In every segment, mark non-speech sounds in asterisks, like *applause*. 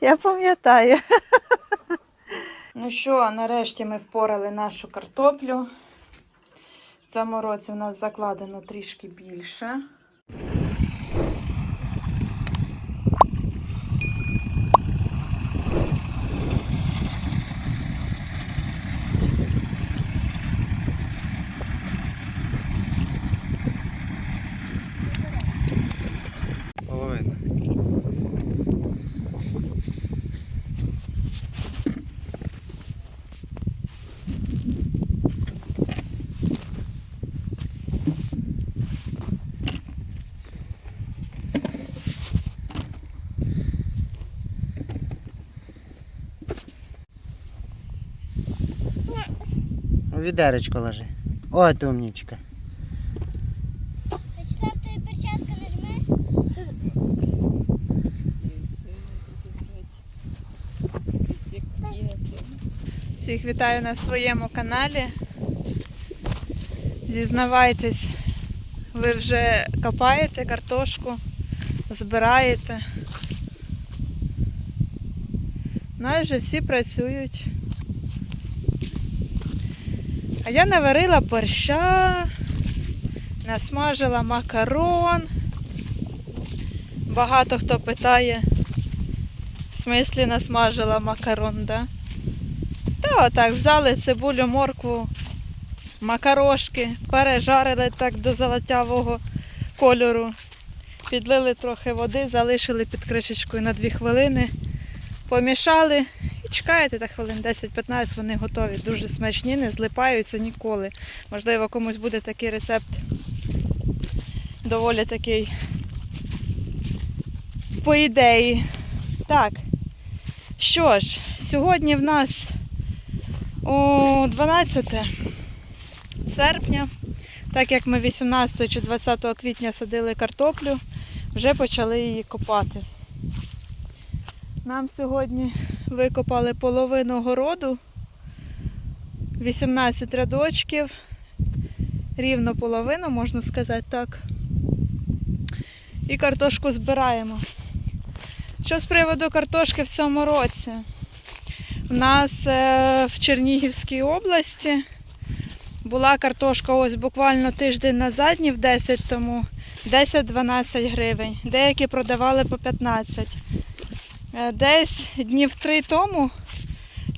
Я пам'ятаю. Ну що, нарешті ми впорали нашу картоплю. В цьому році в нас закладено трішки більше. Відеречко ложи. От умнічка. Четвертої перчатка нажми. Всіх вітаю на своєму каналі. Зізнавайтесь, ви вже копаєте картошку, збираєте. Майже всі працюють. А я наварила борща, насмажила макарон. Багато хто питає, в смислі насмажила макарон, да? Та отак взяли цибулю, моркву, макарошки, пережарили так до золотявого кольору. Підлили трохи води, залишили під кришечкою на 2 хвилини, помішали чекаєте так хвилин 10-15, вони готові. Дуже смачні, не злипаються ніколи. Можливо, комусь буде такий рецепт доволі такий по ідеї. Так, що ж, сьогодні в нас о 12 серпня, так як ми 18 чи 20 квітня садили картоплю, вже почали її копати. Нам сьогодні викопали половину городу, 18 рядочків, рівно половину, можна сказати так. І картошку збираємо. Що з приводу картошки в цьому році? У нас е, в Чернігівській області була картошка ось буквально тиждень назад, днів 10 тому, 10-12 гривень. Деякі продавали по 15. Е, Десь днів 3 тому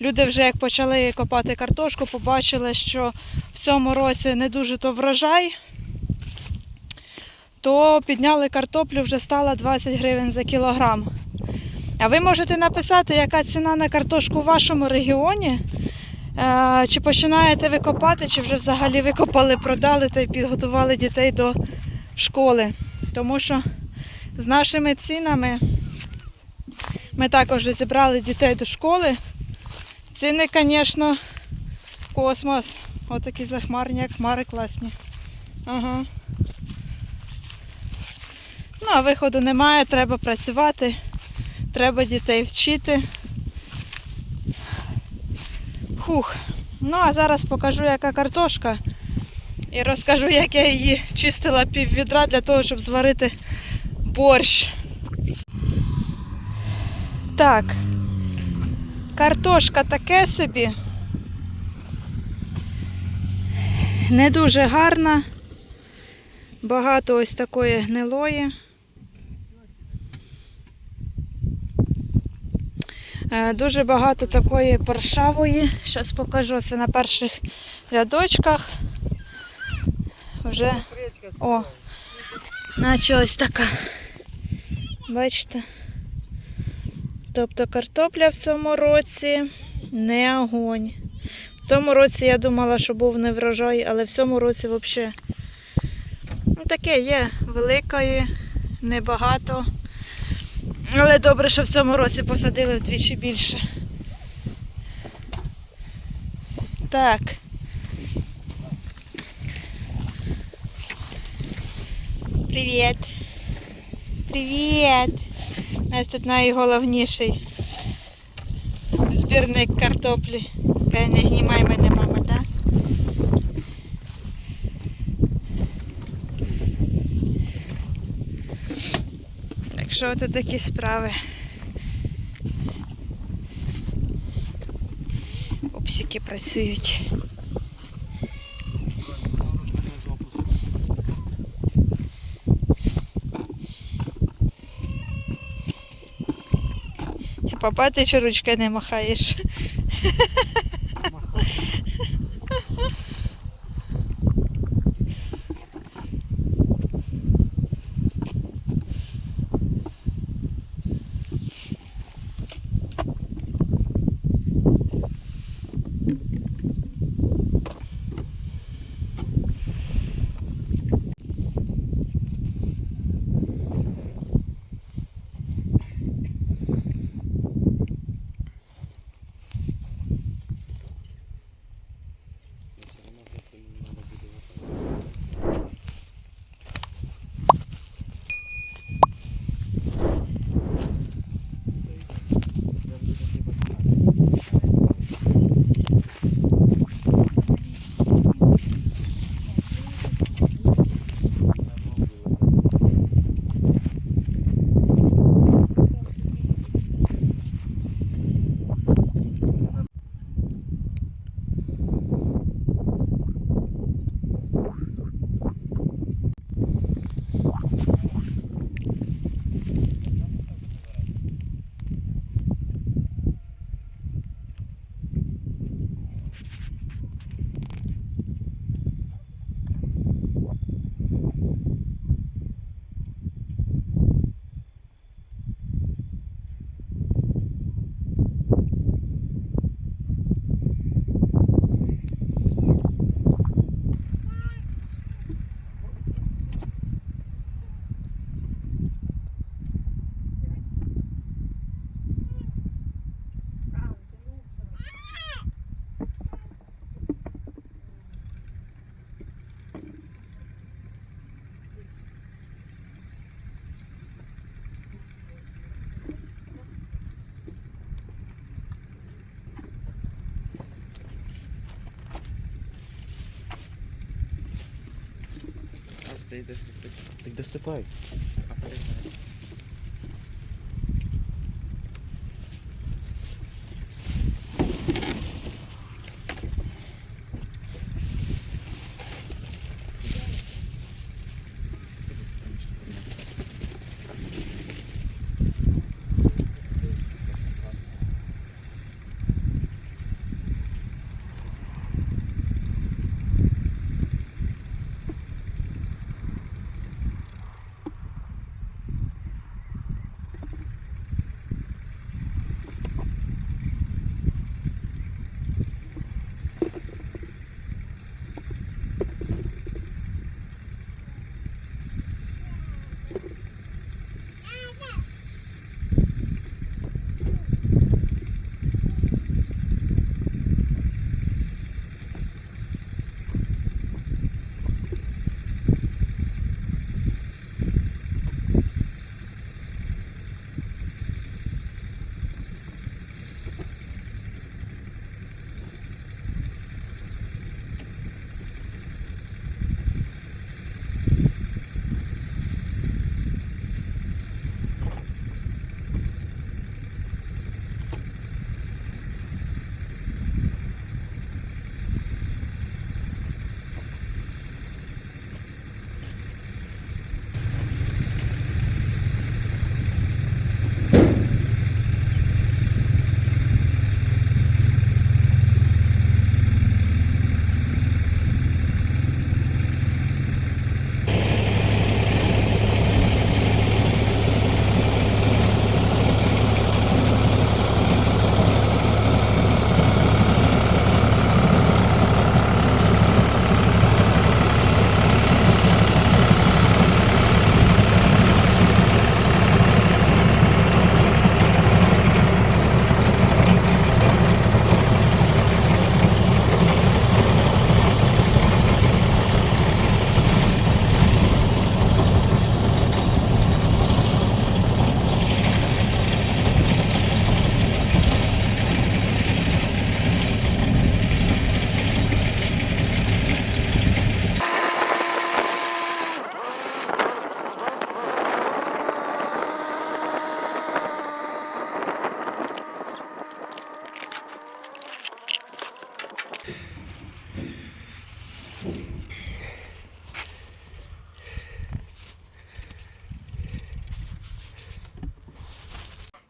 люди вже як почали копати картошку, побачили, що в цьому році не дуже то врожай, то підняли картоплю, вже стала 20 гривень за кілограм. А ви можете написати, яка ціна на картошку в вашому регіоні. Е, Чи починаєте ви копати, чи вже взагалі викопали, продали та підготували дітей до школи. Тому що з нашими цінами ми також зібрали дітей до школи. Ціни, звісно, космос. Отакі захмарні, як хмари класні. Ага. Ну, а виходу немає, треба працювати. Треба дітей вчити. Хух. Ну, а зараз покажу, яка картошка. І розкажу, як я її чистила пів відра для того, щоб зварити борщ. Так. Картошка таке собі. Не дуже гарна. Багато ось такої гнилої. Е, Дуже багато такої паршавої. Зараз покажу це на перших рядочках. Вже о, наче ось така. Бачите? Тобто картопля в цьому році не огонь. В тому році я думала, що був не врожай, але в цьому році взагалі ну, таке є великої, небагато. Але добре, що в цьому році посадили вдвічі більше. Так. Привіт. Привіт. Ось тут найголовніший збірник картоплі. Кай не знімай мене, мама, так? Так що тут такі справи? Псики працюють. Папа, ти чи ручки не махаєш? Так досипай.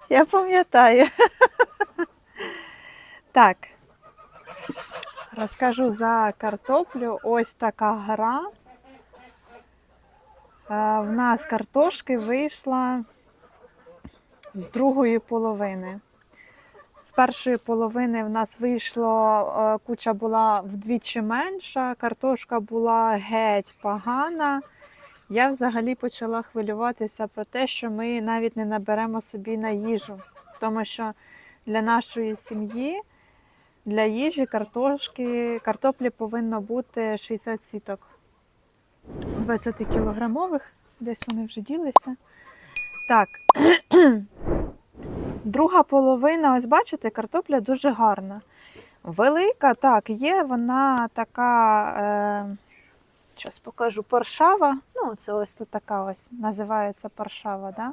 Я пам'ятаю. Так. Розкажу за картоплю. Ось така гра. В нас картошки вийшла з другої половини. З першої половини в нас вийшло, е, куча була вдвічі менша, картошка була геть погана. Я взагалі почала хвилюватися про те, що ми навіть не наберемо собі на їжу. Тому що для нашої сім'ї, для їжі картошки, картоплі повинно бути 60 сіток 20 кілограмових. Десь вони вже ділися. Так. *clears throat* Друга половина, ось бачите, картопля дуже гарна. Велика, так, є, вона така. Е... Зараз покажу паршава. Ну, це ось тут така ось називається паршава. Да?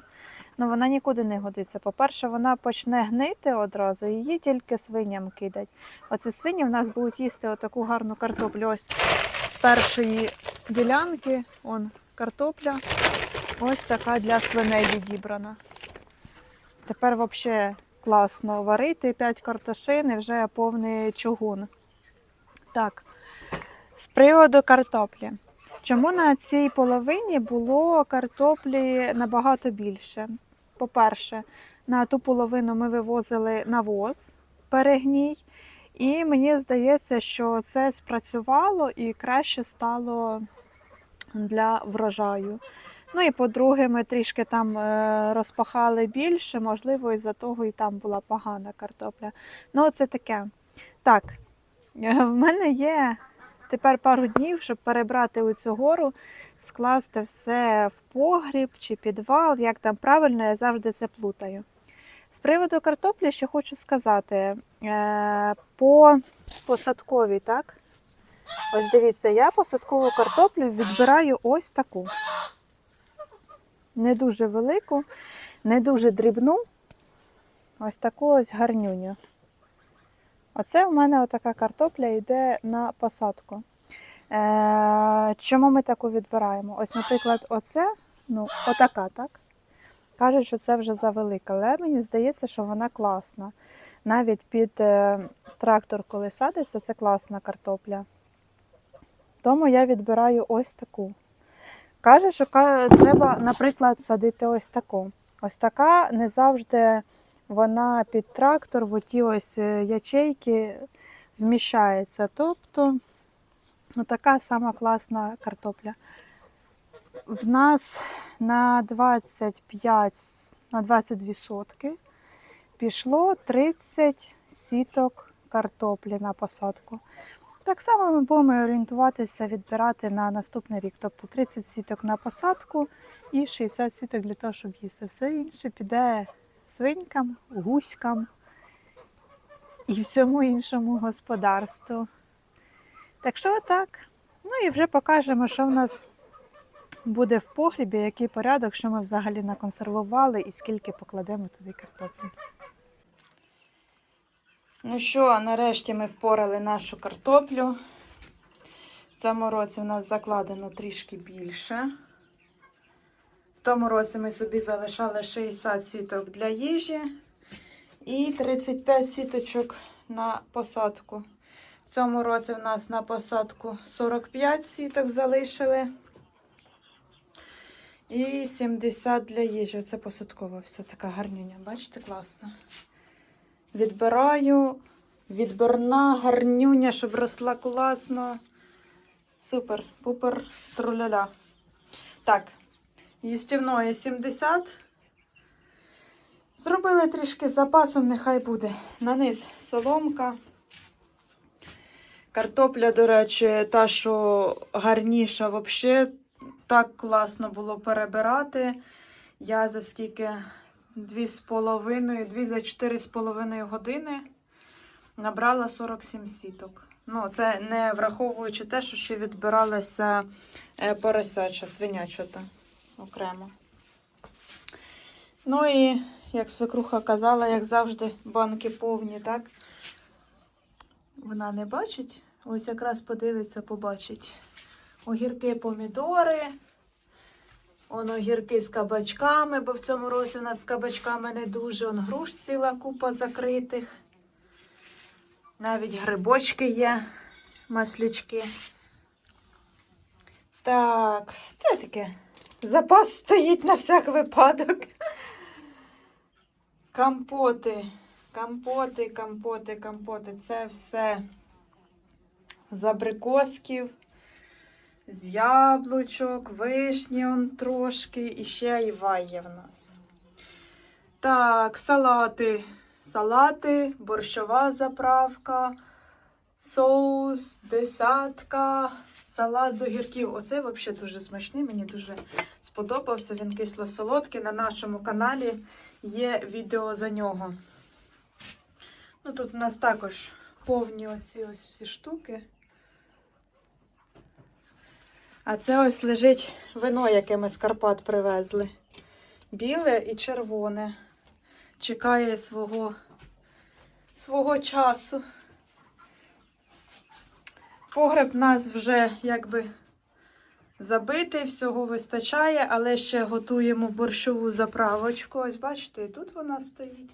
Ну вона нікуди не годиться. По-перше, вона почне гнити одразу, її тільки свиням кидать. Оці свині в нас будуть їсти отаку гарну картоплю. Ось з першої ділянки, он картопля. Ось така для свиней відібрана. Тепер взагалі класно варити 5 картошин і вже повний чугун. Так. З приводу картоплі. Чому на цій половині було картоплі набагато більше? По-перше, на ту половину ми вивозили навоз перегній, і мені здається, що це спрацювало і краще стало для врожаю. Ну і по-друге, ми трішки там е, розпахали більше, можливо, із-за того і там була погана картопля. Ну, це таке. Так, е, в мене є тепер пару днів, щоб перебрати у цю гору, скласти все в погріб чи підвал, як там правильно, я завжди це плутаю. З приводу картоплі ще хочу сказати, е, по посадковій, так? Ось дивіться, я посадкову картоплю відбираю ось таку. Не дуже велику, не дуже дрібну. Ось таку ось гарнюню. Оце у мене отака картопля йде на посадку. Е, чому ми таку відбираємо? Ось, наприклад, оце, ну, отака, так? Кажуть, що це вже завелика, але мені здається, що вона класна. Навіть під е, трактор, коли садиться, це класна картопля. Тому я відбираю ось таку. Каже, що треба, наприклад, садити ось таку. Ось така не завжди вона під трактор в оті ось е, ячейки вміщається. Тобто ну, така сама класна картопля. В нас на 25, на 22 сотки пішло 30 сіток картоплі на посадку. Так само ми будемо орієнтуватися, відбирати на наступний рік. Тобто 30 сіток на посадку і 60 сіток для того, щоб їсти. Все інше піде свинькам, гуськам і всьому іншому господарству. Так що так. Ну і вже покажемо, що в нас буде в погрібі, який порядок, що ми взагалі наконсервували і скільки покладемо туди картоплі. Ну що, нарешті ми впорали нашу картоплю. В цьому році в нас закладено трішки більше. Тому році ми собі залишали 60 сіток для їжі і 35 сіточок на посадку. В цьому році в нас на посадку 45 сіток залишили. І 70 для їжі. Це посадкова все така гарнюня. Бачите, класно. Відбираю. Відборна гарнюня, щоб росла класно. Супер, пупер, труляля. Так, їстівної 70. Зробили трішки запасом, нехай буде. На низ соломка. Картопля, до речі, та, що гарніша, взагалі так класно було перебирати. Я за скільки? Дві з половиною, дві за чотири з половиною години набрала 47 сіток. Ну, це не враховуючи те, що ще відбиралася е, поросяча, свинячата окремо. Ну і, як свекруха казала, як завжди, банки повні, так? Вона не бачить. Ось якраз подивиться, побачить. Огірки, помідори. Воно гірки з кабачками, бо в цьому році у нас з кабачками не дуже. Он груш ціла купа закритих. Навіть грибочки є, маслючки. Так, це таке. Запас стоїть на всяк випадок. Компоти, компоти, компоти, компоти. Це все з абрикосків, з яблучок, вишні он трошки, і ще айва є в нас. Так, салати. Салати, борщова заправка, соус, десятка, салат з огірків. Оце взагалі дуже смачний, мені дуже сподобався. Він кисло-солодкий. На нашому каналі є відео за нього. Ну, тут у нас також повні оці ось всі штуки. А це ось лежить вино, яке ми з Карпат привезли. Біле і червоне. Чекає свого, свого часу. Погреб нас вже якби забитий, всього вистачає, але ще готуємо борщову заправочку. Ось бачите, і тут вона стоїть.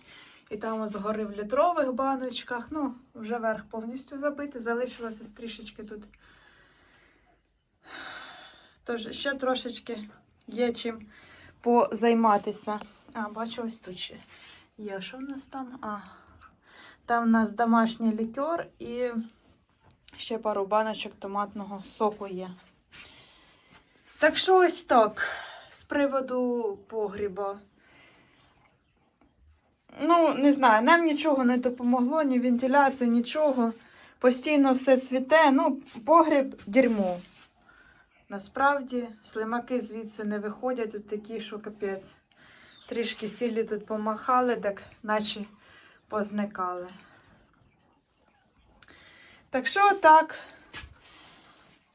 І там згори в літрових баночках. Ну, вже верх повністю забитий. Залишилося трішечки тут. Тож ще трошечки є чим позайматися. А, бачу, ось тут ще є. Що в нас там? А, там в нас домашній лікер і ще пару баночок томатного соку є. Так що ось так. З приводу погріба. Ну, не знаю, нам нічого не допомогло, ні вентиляція, нічого. Постійно все цвіте. Ну, погріб дерьмо. Насправді, слимаки звідси не виходять, от такі, що капець. Трішки сіллю тут помахали, так наче позникали. Так що так,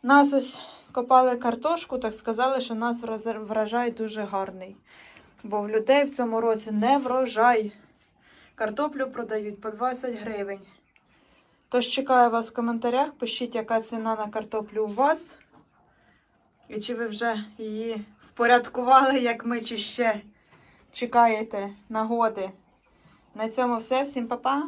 нас ось копали картошку, так сказали, що у нас врожай дуже гарний. Бо в людей в цьому році не врожай. Картоплю продають по 20 гривень. Тож чекаю вас в коментарях, пишіть, яка ціна на картоплю у вас. І чи ви вже її впорядкували, як ми, чи ще чекаєте нагоди. На цьому все. Всім па-па.